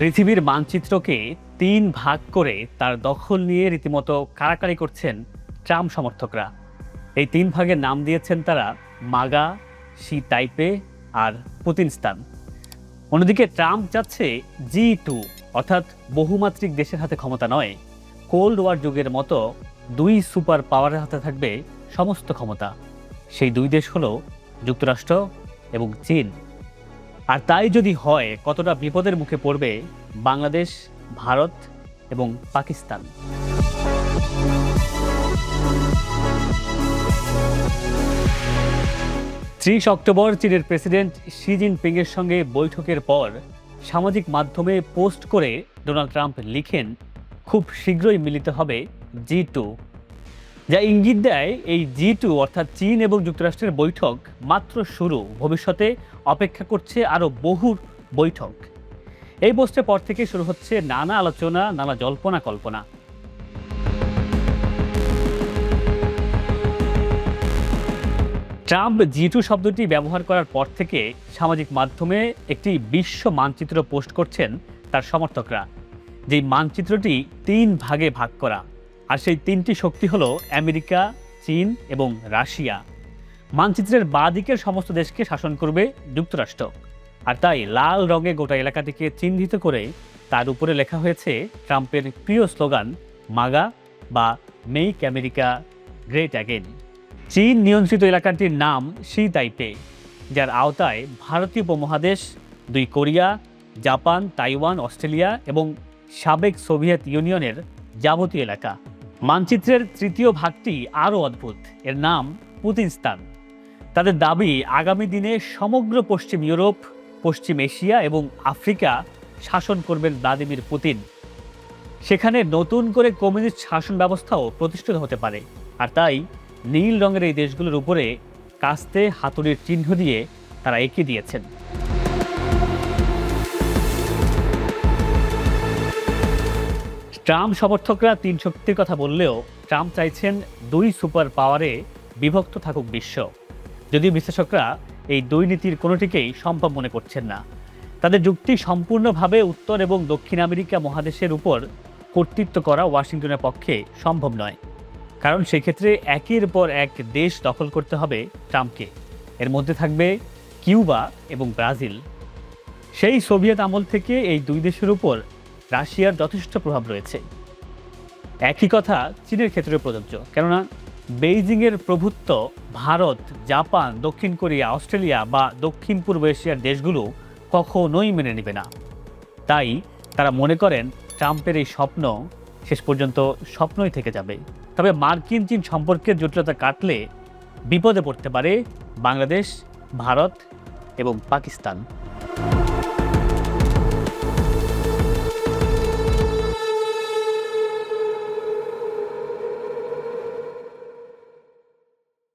পৃথিবীর মানচিত্রকে তিন ভাগ করে তার দখল নিয়ে রীতিমতো কারাকারি করছেন ট্রাম্প সমর্থকরা। এই তিন ভাগের নাম দিয়েছেন তারা মাগা, শি তাইপে আর পুতিনস্তান। অন্যদিকে ট্রাম্প যাচ্ছে জি টু, অর্থাৎ বহুমাত্রিক দেশের হাতে ক্ষমতা নয়। কোল্ড ওয়ার যুগের মতো দুই সুপার পাওয়ারের হাতে থাকবে সমস্ত ক্ষমতা। সেই দুই দেশ হলো যুক্তরাষ্ট্র এবং চীন। আর তাই যদি হয়, কতটা বিপদের মুখে পড়বে বাংলাদেশ, ভারত এবং পাকিস্তান? ত্রিশ অক্টোবর চীনের প্রেসিডেন্ট শি জিনপিংয়ের সঙ্গে বৈঠকের পর সামাজিক মাধ্যমে পোস্ট করে ডোনাল্ড ট্রাম্প লিখেন, খুব শীঘ্রই মিলিত হবে জি টু। যা ইঙ্গিত দেয় এই জি টু অর্থাৎ চীন এবং যুক্তরাষ্ট্রের বৈঠক মাত্র শুরু। ভবিষ্যতে অপেক্ষা করছে আরও বহু বৈঠক। এই পোস্টের পর থেকে শুরু হচ্ছে নানা আলোচনা, নানা জল্পনা কল্পনা। ট্রাম্প জি টু শব্দটি ব্যবহার করার পর থেকে সামাজিক মাধ্যমে একটি বিশ্ব মানচিত্র পোস্ট করছেন তার সমর্থকরা। যেই মানচিত্রটি তিন ভাগে ভাগ করা। আর সেই তিনটি শক্তি হলো আমেরিকা, চীন এবং রাশিয়া। মানচিত্রের দিকের সমস্ত দেশকে শাসন করবে যুক্তরাষ্ট্র। আর তাই লাল রঙে গোটা এলাকাটিকে চিহ্নিত করে তার উপরে লেখা হয়েছে ট্রাম্পের প্রিয় স্লোগান, মাগা বা মেক আমেরিকা গ্রেট অ্যাগেন চীন নিয়ন্ত্রিত এলাকাটির নাম সি তাইপে, যার আওতায় ভারতীয় উপমহাদেশ, দুই কোরিয়া, জাপান, তাইওয়ান, অস্ট্রেলিয়া এবং সাবেক সোভিয়েত ইউনিয়নের যাবতীয় এলাকা। মানচিত্রের তৃতীয় ভাগটি আরও অদ্ভুত। এর নাম পুতিনস্তান। তাদের দাবি, আগামী দিনে সমগ্র পশ্চিম ইউরোপ, পশ্চিম এশিয়া এবং আফ্রিকা শাসন করবেন ভ্লাদিমির পুতিন। সেখানে নতুন করে কমিউনিস্ট শাসন ব্যবস্থাও প্রতিষ্ঠিত হতে পারে। আর তাই নীল রঙের এই দেশগুলোর উপরে কাস্তে হাতুড়ির চিহ্ন দিয়ে তারা এঁকে দিয়েছেন। ট্রাম্প সমর্থকরা তিন শক্তির কথা বললেও ট্রাম্প চাইছেন দুই সুপার পাওয়ারে বিভক্ত থাকুক বিশ্ব। যদিও বিশ্লেষকরা এই দুই নীতির কোনোটিকেই সম্ভব মনে করছেন না। তাদের যুক্তি সম্পূর্ণভাবে উত্তর এবং দক্ষিণ আমেরিকা মহাদেশের উপর কর্তৃত্ব করা ওয়াশিংটনের পক্ষে সম্ভব নয়। কারণ সেক্ষেত্রে একের পর এক দেশ দখল করতে হবে ট্রাম্পকে। এর মধ্যে থাকবে কিউবা এবং ব্রাজিল। সেই সোভিয়েত আমল থেকে এই দুই দেশের উপর রাশিয়ার যথেষ্ট প্রভাব রয়েছে। একই কথা চীনের ক্ষেত্রে প্রযোজ্য, কেননা বেইজিংয়ের প্রভুত্ব ভারত, জাপান, দক্ষিণ কোরিয়া, অস্ট্রেলিয়া বা দক্ষিণ পূর্ব এশিয়ার দেশগুলো কখনোই মেনে নেবে না। তাই তারা মনে করেন ট্রাম্পের এই স্বপ্ন শেষ পর্যন্ত স্বপ্নই থেকে যাবে। তবে মার্কিন চীন সম্পর্কের জটিলতা কাটলে বিপদে পড়তে পারে বাংলাদেশ, ভারত এবং পাকিস্তান।